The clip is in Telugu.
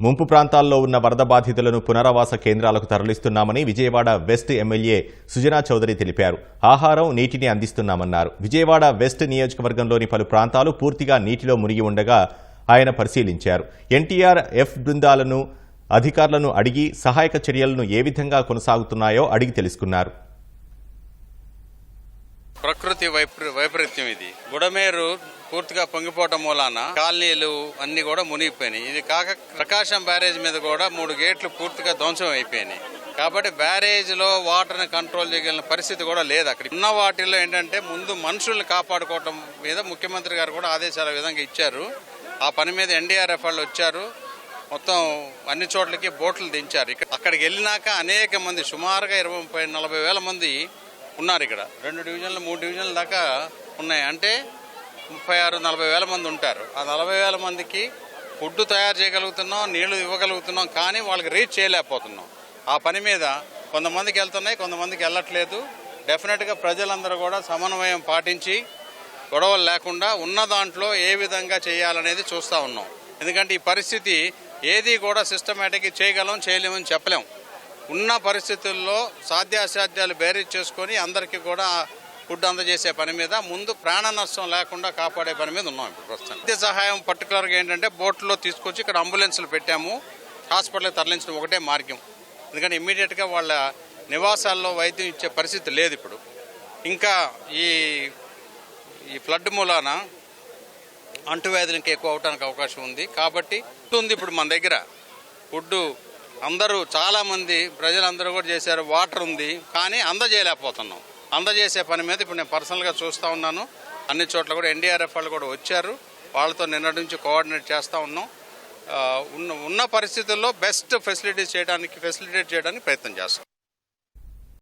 ముంపు ప్రాంతాల్లో ఉన్న వరద బాధితులను పునరావాస కేంద్రాలకు తరలిస్తున్నామని విజయవాడ వెస్ట్ ఎమ్మెల్యే సుజనా చౌదరి తెలిపారు. ఆహారం నీటిని అందిస్తున్నామన్నారు. విజయవాడ వెస్ట్ నియోజకవర్గంలోని పలు ప్రాంతాలు పూర్తిగా నీటిలో మునిగి ఉండగా ఆయన పరిశీలించారు. ఎన్టీఆర్ ఎఫ్ బృందాలను అధికారులను అడిగి సహాయక చర్యలను ఏ విధంగా కొనసాగుతున్నాయో అడిగి తెలుసుకున్నారు. ప్రకృతి వైపరీత్యం ఇది. బుడమేరు పూర్తిగా పొంగిపోవటం మూలాన కాలనీలు అన్ని కూడా మునిగిపోయినాయి. ఇది కాక ప్రకాశం బ్యారేజ్ మీద కూడా మూడు గేట్లు పూర్తిగా ధ్వంసం అయిపోయినాయి. కాబట్టి బ్యారేజ్లో వాటర్ని కంట్రోల్ చేయగలిగిన పరిస్థితి కూడా లేదు అక్కడ. ఉన్న వాటిల్లో ఏంటంటే ముందు మనుషుల్ని కాపాడుకోవటం మీద ముఖ్యమంత్రి గారు కూడా ఆదేశాల విధంగా ఇచ్చారు. ఆ పని మీద ఎన్డీఆర్ఎఫ్ వాళ్ళు వచ్చారు. మొత్తం అన్ని చోట్లకి బోట్లు దించారు. ఇక్కడ అక్కడికి వెళ్ళినాక అనేక మంది సుమారుగా ఇరవై ముప్పై నలభై వేల మంది ఉన్నారు ఇక్కడ. రెండు డివిజన్లు మూడు డివిజన్ల దాకా ఉన్నాయి. అంటే ముప్పై ఆరు నలభై వేల మంది ఉంటారు. ఆ నలభై వేల మందికి ఫుడ్ తయారు చేయగలుగుతున్నాం నీళ్ళు ఇవ్వగలుగుతున్నాం కానీ వాళ్ళకి రీచ్ చేయలేకపోతున్నాం. ఆ పని మీద కొంతమందికి వెళ్తున్నాయి కొంతమందికి వెళ్ళట్లేదు. డెఫినెట్గా ప్రజలందరూ కూడా సమన్వయం పాటించి గొడవలు లేకుండా ఉన్న దాంట్లో ఏ విధంగా చేయాలనేది చూస్తూ ఉన్నాం. ఎందుకంటే ఈ పరిస్థితి ఏది కూడా సిస్టమేటిక్గా చేయగలం చేయలేమని చెప్పలేం. ఉన్న పరిస్థితుల్లో సాధ్యాసాధ్యాలు బేరీజ్ చేసుకొని అందరికీ కూడా ఫుడ్ అందజేసే పని మీద ముందు ప్రాణ నష్టం లేకుండా కాపాడే పని మీద ఉన్నాం ఇప్పుడు ప్రస్తుతం వైద్య సహాయం పర్టికులర్గా ఏంటంటే బోట్లో తీసుకొచ్చి ఇక్కడ అంబులెన్స్లు పెట్టాము. హాస్పిటల్కి తరలించడం ఒకటే మార్గం. ఎందుకంటే ఇమ్మీడియట్గా వాళ్ళ నివాసాల్లో వైద్యం ఇచ్చే పరిస్థితి లేదు ఇప్పుడు. ఇంకా ఈ ఈ ఫ్లడ్ మూలాన అంటువ్యాధులు ఇంకా ఎక్కువ అవడానికి అవకాశం ఉంది. కాబట్టి ఉంది ఇప్పుడు మన దగ్గర. ఫుడ్ అందరూ చాలామంది ప్రజలందరూ కూడా చేశారు వాటర్ ఉంది కానీ అందజేయలేకపోతున్నాం. అందజేసే పని మీద ఇప్పుడు నేను పర్సనల్గా చూస్తూ ఉన్నాను. అన్ని చోట్ల కూడా ఎన్డీఆర్ఎఫ్ వాళ్ళు కూడా వచ్చారు. వాళ్ళతో నిన్నటి నుంచి కోఆర్డినేట్ చేస్తూ ఉన్నాం. ఉన్న ఉన్న పరిస్థితుల్లో బెస్ట్ ఫెసిలిటీస్ చేయడానికి ఫెసిలిటేట్ చేయడానికి ప్రయత్నం చేస్తాం.